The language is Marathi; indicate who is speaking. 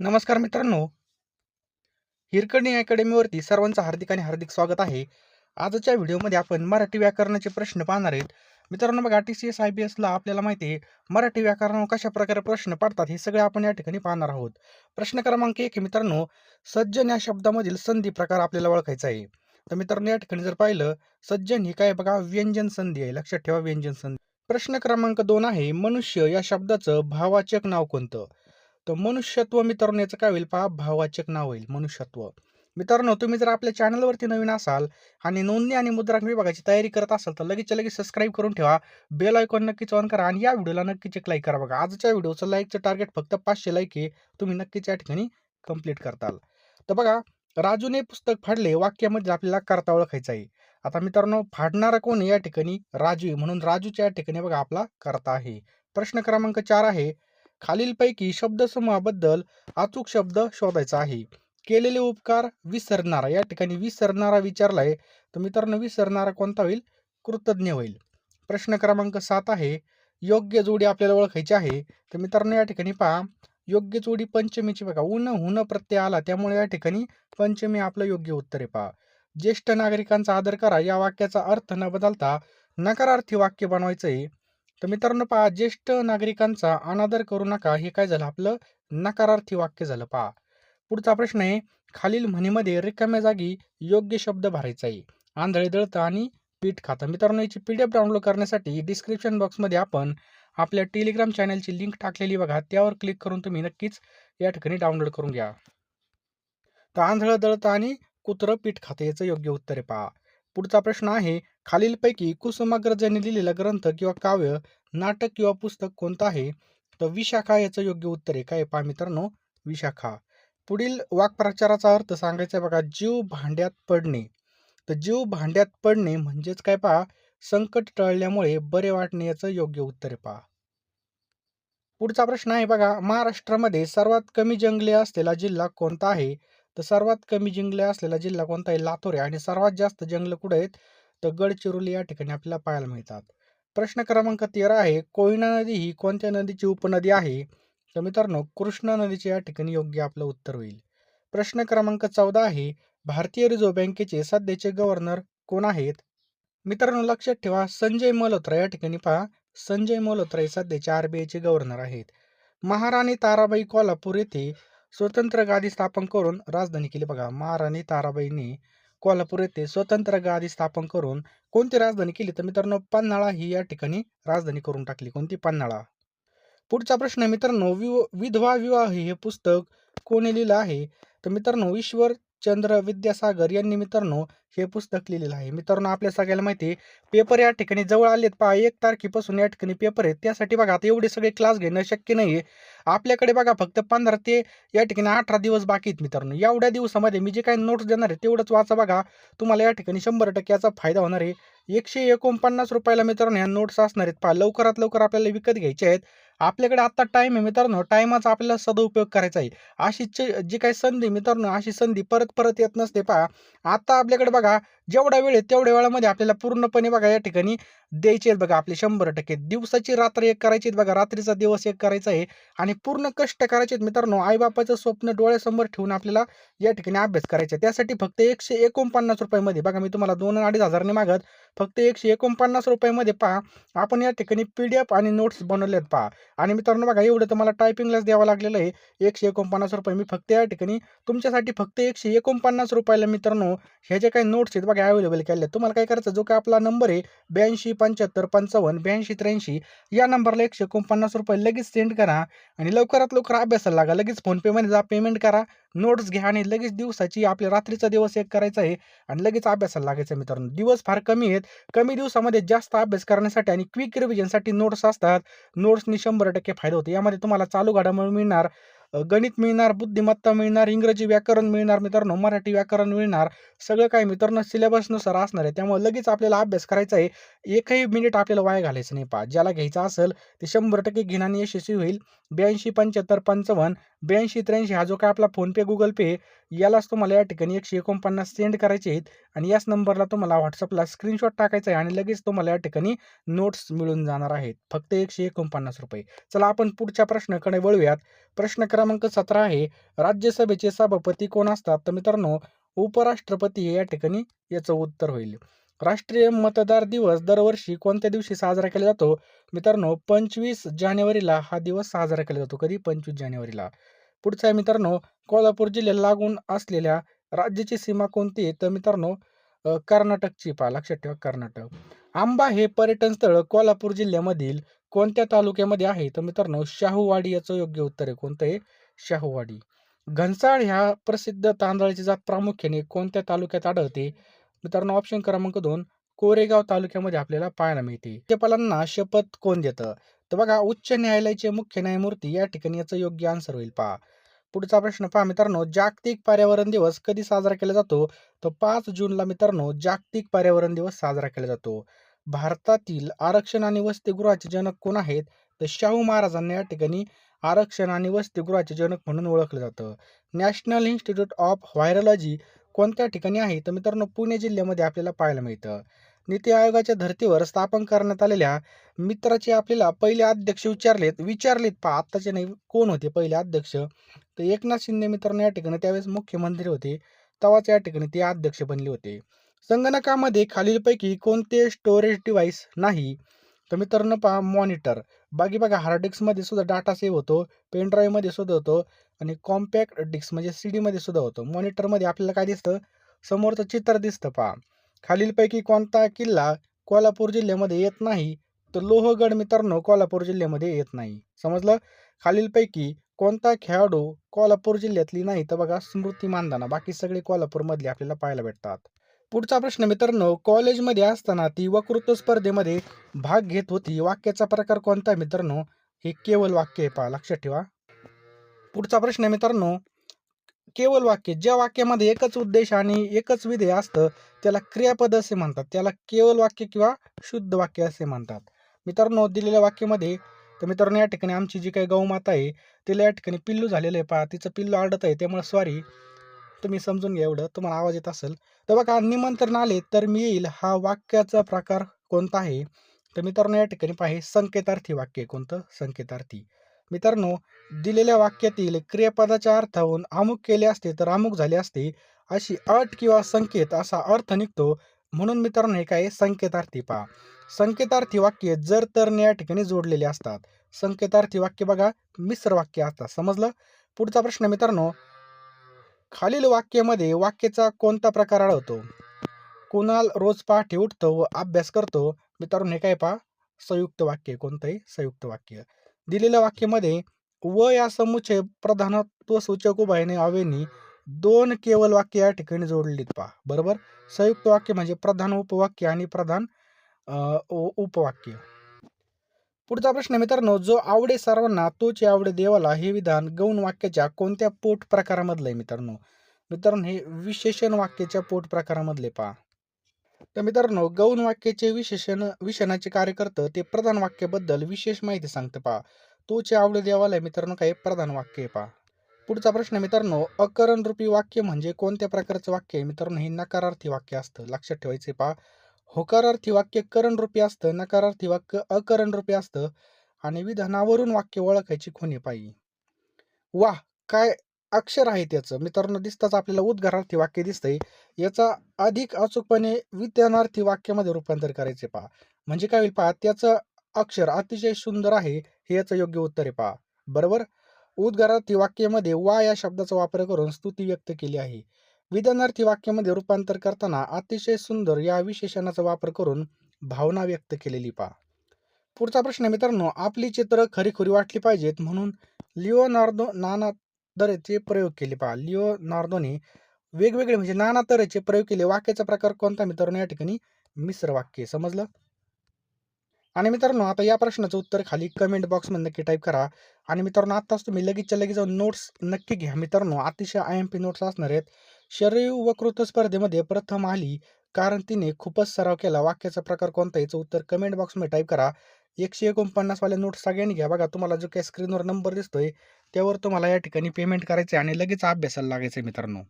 Speaker 1: नमस्कार मित्रांनो. हिरकणी अकॅडमीवरती सर्वांचं हार्दिक आणि हार्दिक स्वागत आहे. आजच्या व्हिडिओमध्ये आपण मराठी व्याकरणाचे प्रश्न पाहणार आहेत. मित्रांनो बघा टी-सी-एस, आय-बी-एसला आपल्याला माहिती आहे मराठी व्याकरणावर कशाप्रकारे प्रश्न पडतात हे सगळे आपण या ठिकाणी पाहणार आहोत. प्रश्न क्रमांक एक मित्रांनो, सज्जन या शब्दामधील संधी प्रकार आपल्याला ओळखायचा आहे. तर मित्रांनो या ठिकाणी जर पाहिलं सज्जन ही काय बघा व्यंजन संधी आहे. लक्षात ठेवा व्यंजन संधी. प्रश्न क्रमांक दोन आहे मनुष्य या शब्दाचं भावाचक नाव कोणतं? तर मनुष्यत्व मित्रांनो याचं काय होईल पहा भाववाचक नाव होईल मनुष्यत्व. मित्रांनो तुम्ही जर आपल्या चॅनलवरती नवीन असाल आणि नोंदणी आणि मुद्रांक विभागाची तयारी करत असाल तर लगेच लगेच सबस्क्राईब करून ठेवा. बेल आयकॉन नक्कीच ऑन करा आणि या व्हिडिओला नक्कीच एक लाईक करा बघा. आजच्या व्हिडिओचं लाईकचं टार्गेट फक्त पाचशे लाईक आहे. तुम्ही नक्कीच या ठिकाणी कंप्लीट करताल. तर बघा राजूने पुस्तक फाडले वाक्यामध्ये आपल्याला कर्ता ओळखायचा आहे. आता मित्रांनो फाडणारा कोण या ठिकाणी राजू आहे. म्हणून राजूच्या या ठिकाणी बघा आपला करता आहे. प्रश्न क्रमांक चार आहे खालीलपैकी शब्दसमूहाबद्दल अचूक शब्द शोधायचा आहे. केलेले उपकार विसरणारा या ठिकाणी विसरणारा विचारलाय तर मित्रांनो विसरणारा कोणता होईल? कृतज्ञ होईल. प्रश्न क्रमांक सात आहे योग्य जोडी आपल्याला ओळखायची आहे. तर मित्रांनो या ठिकाणी पहा योग्य जोडी पंचमीची बघा उन, हुन प्रत्यय आला त्यामुळे या ठिकाणी पंचमी आपलं योग्य उत्तर आहे पहा. ज्येष्ठ नागरिकांचा आदर करा या वाक्याचा अर्थ न बदलता नकारार्थी वाक्य बनवायचं आहे. तर मित्रांनो पहा ज्येष्ठ नागरिकांचा अनादर करू नका हे काय झालं आपलं नकारार्थी वाक्य झालं पहा. पुढचा प्रश्न आहे खालील म्हणीमध्ये रिकाम्या जागी योग्य शब्द भरायचा आहे. आंधळे दळतं आणि पीठ खातं. मित्रांनो याची पीडीएफ डाउनलोड करण्यासाठी डिस्क्रिप्शन बॉक्समध्ये आपण आपल्या टेलिग्राम चॅनलची लिंक टाकलेली बघा त्यावर क्लिक करून तुम्ही नक्कीच या ठिकाणी डाउनलोड करून घ्या. तर आंधळं दळतं आणि कुत्रं पीठ खातं याचं योग्य उत्तर आहे पहा. पुढचा प्रश्न आहे खालीलपैकी कुसुमाग्रज यांनी लिहिलेला ग्रंथ किंवा काव्य, नाटक किंवा पुस्तक कोणतं आहे? तर विशाखा याचं योग्य उत्तर आहे. काय पहा मित्रांनो विशाखा. पुढील वाक्प्रचाराचा अर्थ सांगायचा बघा जीव भांड्यात पडणे. तर जीव भांड्यात पडणे म्हणजेच काय पहा संकट टळल्यामुळे बरे वाटणे याचं योग्य उत्तर आहे पहा. पुढचा प्रश्न आहे बघा महाराष्ट्रामध्ये सर्वात कमी जंगले असलेला जिल्हा कोणता आहे? तर सर्वात कमी जंगले असलेला जिल्हा कोणता आहे? लातूर आहे आणि सर्वात जास्त जंगलं कुठे आहेत? तर गडचिरोली या ठिकाणी आपल्याला पाहायला मिळतात. प्रश्न क्रमांक 13 आहे कोयना नदी ही कोणत्या नदीची उपनदी आहे? तर मित्रांनो कृष्णा नदीचे या ठिकाणी योग्य आपलं उत्तर होईल. प्रश्न क्रमांक 14 आहे भारतीय रिझर्व्ह बँकेचे सध्याचे गव्हर्नर कोण आहेत? मित्रांनो लक्षात ठेवा संजय मल्होत्रा या ठिकाणी पहा संजय मल्होत्रा हे सध्याचे आरबीआयचे गव्हर्नर आहेत. महाराणी ताराबाई कोल्हापूर येथे स्वतंत्र गादी स्थापन करून राजधानी केली बघा. महाराणी ताराबाईंनी कोल्हापूर येथे स्वतंत्र गादी स्थापन करून कोणती राजधानी केली? तर मित्रांनो पन्हाळा ही या ठिकाणी राजधानी करून टाकली. कोणती? पन्हाळा. पुढचा प्रश्न मित्रांनो विव विधवा विवाह हे पुस्तक कोणी लिहिलं आहे? तर मित्रांनो ईश्वर चंद्र विद्यासागर यांनी मित्रांनो हे पुस्तक लिहिलेलं आहे. मित्रांनो आपल्या सगळ्याला माहिती आहे पेपर या ठिकाणी जवळ आलेत पहा एक तारखेपासून या ठिकाणी पेपर आहेत. त्यासाठी बघा आता एवढे सगळे क्लास घेणं शक्य नाहीये. आपल्याकडे बघा फक्त 15 ते या ठिकाणी 18 दिवस बाकी आहेत मित्रांनो. एवढ्या दिवसामध्ये मी जे काही नोट्स देणार आहे तेवढंच वाचा बघा. तुम्हाला या ठिकाणी शंभर टक्क्याचा फायदा होणार आहे. एकशे एकोणपन्नास रुपयाला मित्रांनो ह्या नोट्स असणार आहेत. पहा लवकरात लवकर आपल्याला विकत घ्यायचे आहेत. आपल्याकडे आत्ता टाईम आहे मित्रांनो टाईमाचा आपल्याला सदुपयोग करायचा आहे. अशी जी काही संधी मित्रांनो अशी संधी परत परत येत नसते पहा. आता आपल्याकडे बघा जेवढा वेळ आहे तेवढ्या वेळामध्ये आपल्याला पूर्णपणे बघा या ठिकाणी द्यायचे आहेत बघा आपले 100% दिवसाची रात्र एक करायची आहेत बघा रात्रीचा दिवस एक करायचा आहे आणि पूर्ण कष्ट करायचे आहेत मित्रांनो. आईबापाचं स्वप्न डोळ्यासमोर ठेवून आपल्याला या ठिकाणी अभ्यास करायचा आहे. त्यासाठी फक्त एकशे एकोणपन्नास रुपयामध्ये बघा मी तुम्हाला दोन अडीच हजारने मागत. फक्त एकशे एकोणपन्नास रुपयामध्ये पहा आपण या ठिकाणी पीडीएफ आणि नोट्स बनवले आहेत पहा. आणि मित्रांनो बघा एवढं तुम्हाला टायपिंगलाच द्यावं लागलेलं आहे. ₹149 मी फक्त या ठिकाणी तुमच्यासाठी फक्त एकशे एकोणपन्नास रुपयाला मित्रांनो ह्या जे काही नोट्स आहेत बघा अवेलेबल केल्या तुम्हाला काय करायचं जो काय आपला नंबर आहे 827555 या नंबरला ₹149 लगेच सेंड करा आणि लवकरात लवकर अभ्यासाला लागा. लगेच फोनपेमध्ये जा पेमेंट करा. नोट्स घ्या आणि लगेच दिवसाची आपल्या रात्रीचा दिवस एक करायचा आहे आणि लगेच अभ्यासाला लागायचं आहे मित्रांनो. दिवस फार कमी आहेत. कमी दिवसामध्ये जास्त अभ्यास करण्यासाठी आणि क्विक रिव्हिजनसाठी नोट्स असतात. नोट्सनी 100% फायदा होतो. यामध्ये तुम्हाला चालू घडामोडी मिळणार, गणित मिळणार, बुद्धिमत्ता मिळणार, इंग्रजी व्याकरण मिळणार मित्रांनो, मराठी व्याकरण मिळणार. सगळं काही मित्रांनो सिलेबसनुसार असणार आहे. त्यामुळे लगेच आपल्याला अभ्यास करायचा आहे. एकही मिनिट आपल्याला वाया घालायचं नाही पहा. ज्याला घ्यायचं असेल ते शंभर टक्के घेण्याने यशस्वी होईल. 827555 ब्याऐंशी त्र्याऐंशी हा जो काय आपला फोनपे गुगल पे यालाच तुम्हाला या ठिकाणी एकशे एकोणपन्नास सेंड करायचे आहेत. आणि याच नंबरला तुम्हाला व्हॉट्सअपला स्क्रीनशॉट टाकायचा आहे आणि लगेच तुम्हाला या ठिकाणी नोट्स मिळून जाणार आहेत. फक्त एकशे एकोणपन्नास रुपये. चला आपण पुढच्या प्रश्नाकडे वळूयात. प्रश्न क्रमांक सतरा आहे राज्यसभेचे सभापती कोण असतात? तर मित्रांनो उपराष्ट्रपती हे या ठिकाणी याचं उत्तर होईल. राष्ट्रीय मतदार दिवस दरवर्षी कोणत्या दिवशी साजरा केला जातो? मित्रांनो पंचवीस जानेवारीला हा दिवस साजरा केला जातो. कधी? पंचवीस जानेवारीला. पुढचा आहे मित्रांनो कोल्हापूर जिल्ह्याला लागून असलेल्या राज्याची सीमा कोणती आहे? तर मित्रांनो कर्नाटकची पहा. लक्षात ठेवा कर्नाटक. आंबा हे पर्यटन स्थळ कोल्हापूर जिल्ह्यामधील कोणत्या तालुक्यामध्ये आहे? तर मित्रांनो शाहूवाडी याचं योग्य उत्तर आहे. कोणतं आहे? शाहूवाडी. घनसाळ ह्या प्रसिद्ध तांदळाची जात प्रामुख्याने कोणत्या तालुक्यात आढळते? मित्रांनो ऑप्शन क्रमांक दोन कोरेगाव तालुक्यामध्ये आपल्याला पाहायला मिळते. राज्यपालांना शपथ कोण देतं? तर बघा उच्च न्यायालयाचे मुख्य न्यायमूर्ती या ठिकाणी याचं योग्य आन्सर होईल. पहा. पुढचा प्रश्न पहा मित्रांनो जागतिक पर्यावरण दिवस कधी साजरा केला जातो? तर पाच जूनला मित्रांनो जागतिक पर्यावरण दिवस साजरा केला जातो. भारतातील आरक्षण आणि वसतिगृहाचे जनक कोण आहेत? तर शाहू महाराजांना या ठिकाणी आरक्षण आणि वसतिगृहाचे जनक म्हणून ओळखलं जातं. नॅशनल इन्स्टिट्यूट ऑफ व्हायरॉलॉजी कोणत्या ठिकाणी आहे? तर मित्रांनो पुणे जिल्ह्यामध्ये आपल्याला पाहायला मिळतं. नीती आयोगाच्या धर्तीवर स्थापन करण्यात आलेल्या मित्राचे आपल्याला पहिले अध्यक्ष विचारलेत. विचारलेत पहा आत्ताचे नाही. कोण होते पहिले अध्यक्ष? तर एकनाथ शिंदे मित्रांनो या ठिकाणी त्यावेळेस मुख्यमंत्री होते. तेव्हाच या ठिकाणी ते अध्यक्ष बनले होते. संगणकामध्ये खालीलपैकी कोणते स्टोरेज डिव्हाइस नाही? तर मित्रांनो पहा मॉनिटर बाकी बघा हार्ड डिस्कमध्ये सुद्धा डाटा सेव्ह होतो पेन ड्राईव्हमध्ये सुद्धा होतो आणि कॉम्पॅक्ट डिस्क म्हणजे सी डीमध्ये सुद्धा होतो. मॉनिटरमध्ये आपल्याला काय दिसतं? समोरचं चित्र दिसतं पहा. खालीलपैकी कोणता किल्ला कोल्हापूर जिल्ह्यामध्ये येत नाही तर लोहगड मित्रांनो कोल्हापूर जिल्ह्यामध्ये येत नाही. समजलं? खालीलपैकी कोणता खेळाडू कोल्हापूर जिल्ह्यातली नाही तर बघा स्मृती मानधना. बाकी सगळे कोल्हापूरमधले आपल्याला पाहायला भेटतात. पुढचा प्रश्न मित्रांनो कॉलेजमध्ये असताना ती वक्तृत्व स्पर्धेमध्ये भाग घेत होती. वाक्याचा प्रकार कोणता आहे मित्रांनो? हे केवळ वाक्य आहे पहा लक्षात ठेवा. पुढचा प्रश्न आहे मित्रांनो केवळ वाक्य. ज्या वाक्यामध्ये एकच उद्देश आणि एकच विधेय असतं त्याला क्रियापद असे म्हणतात. त्याला केवळ वाक्य किंवा शुद्ध वाक्य असे म्हणतात. मित्रांनो दिलेल्या वाक्यामध्ये तर मित्रांनो या ठिकाणी आमची जी काही गौमाता आहे तिला या ठिकाणी पिल्लू झालेलं आहे पहा. तिचं पिल्लू आडत आहे त्यामुळे स्वारी तुम्ही समजून घ्या एवढं. तुम्हाला आवाज येत असेल. तर बघा निमंत्रण आले तर मी येईल. हा वाक्याचा प्रकार कोणता आहे? तर मित्रांनो या ठिकाणी पाहे संकेतार्थी वाक्य कोणतं? संकेतार्थी. मित्रांनो दिलेल्या वाक्यातील क्रियापदाच्या अर्थाहून अमुक केले असते तर अमुक झाले असते. अशी अट किंवा संकेत असा अर्थ निघतो. म्हणून मित्रांनो हे काय संकेतार्थी पहा. संकेतार्थी वाक्य जर तर या ठिकाणी जोडलेले असतात. संकेतार्थी वाक्य बघा मिश्र वाक्य असतात. समजलं? पुढचा प्रश्न मित्रांनो खालील वाक्यामध्ये वाक्याचा कोणता प्रकार आढळतो? कुणाल रोज पहाटे उठतो व अभ्यास करतो. मित्रांनो हे काय पहा. संयुक्त वाक्य कोणतंही संयुक्त वाक्य. दिलेल्या वाक्यामध्ये व या समुच्चय प्रधानत्व सूचक उभयने आवेनी दोन केवळ वाक्य या ठिकाणी जोडलीत पहा. बरोबर? संयुक्त वाक्य म्हणजे प्रधान उपवाक्य आणि प्रधान उ- उपवाक्य. पुढचा प्रश्न मित्रांनो जो आवडे सर्वांना तोच आवडे देवाला हे विधान गौण वाक्याच्या कोणत्या पोट प्रकारामधलं आहे मित्रांनो? मित्रांनो हे विशेषण वाक्याच्या पोट प्रकारामधले पहा. तर मित्रांनो गौण वाक्याचे विशेषण विशेषणाचे कार्य करतं ते प्रधान वाक्याबद्दल विशेष माहिती सांगतं पहा. तोचे आवडे देवाला आहे मित्रांनो काय प्रधान वाक्य आहे पहा. पुढचा प्रश्न मित्रांनो अकरण रूपी वाक्य म्हणजे कोणत्या प्रकारचं वाक्य आहे? मित्रांनो हे नकारार्थी वाक्य असतं. लक्षात ठेवायचे पहा. होकारार्थी वाक्य करण रूपी असतं नकारार्थी वाक्य अकरण रूपी असतं आणि विधानावरून वाक्य ओळखायची खुणी पाहिजे वाह! काय अक्षर आहे त्याचं? मित्रांनो दिसताच आपल्याला उद्गारार्थी वाक्य दिसतंय. याचा अधिक अचूकपणे विधानार्थी वाक्यामध्ये रूपांतर करायचे पहा. म्हणजे काय होईल पहा त्याचं अक्षर अतिशय सुंदर आहे हे याचं योग्य उत्तर आहे पहा. बरोबर? उद्गारार्थी वाक्यामध्ये वा या शब्दाचा वापर करून स्तुती व्यक्त केली आहे. विधानार्थी वाक्यामध्ये रूपांतर करताना अतिशय सुंदर या विशेषणाचा वापर करून भावना व्यक्त केलेली पहा. पुढचा प्रश्न आहे मित्रांनो आपली चित्र खरीखुरी वाटली पाहिजेत म्हणून लिओनार्दो नाना तऱ्हेचे प्रयोग केले पहा. लिओनार्दोने वेगवेगळे म्हणजे नाना तऱ्हेचे प्रयोग केले. वाक्याचा प्रकार कोणता मित्रांनो? या ठिकाणी मिश्र वाक्य समजलं? आणि मित्रांनो आता या प्रश्नाचं उत्तर खाली कमेंट बॉक्समध्ये नक्की टाईप करा. आणि मित्रांनो आत्ताच तुम्ही लगेचच्या लगेच जाऊन नोट्स नक्की घ्या. मित्रांनो अतिशय आय एम पी नोट्स असणार आहेत. शरीर वकृत स्पर्धेमध्ये प्रथम आली. कारण तिने खूपच सराव केला. वाक्याचा प्रकार कोणता याचं उत्तर कमेंट बॉक्समध्ये टाईप करा. एकशे एकोणपन्नासवाल्या नोट्स सगळ्यांनी घ्या. बघा तुम्हाला जो काही स्क्रीनवर नंबर दिसतोय त्यावर तुम्हाला या ठिकाणी पेमेंट करायचं आहे आणि लगेच अभ्यासाला लागायचं आहे मित्रांनो.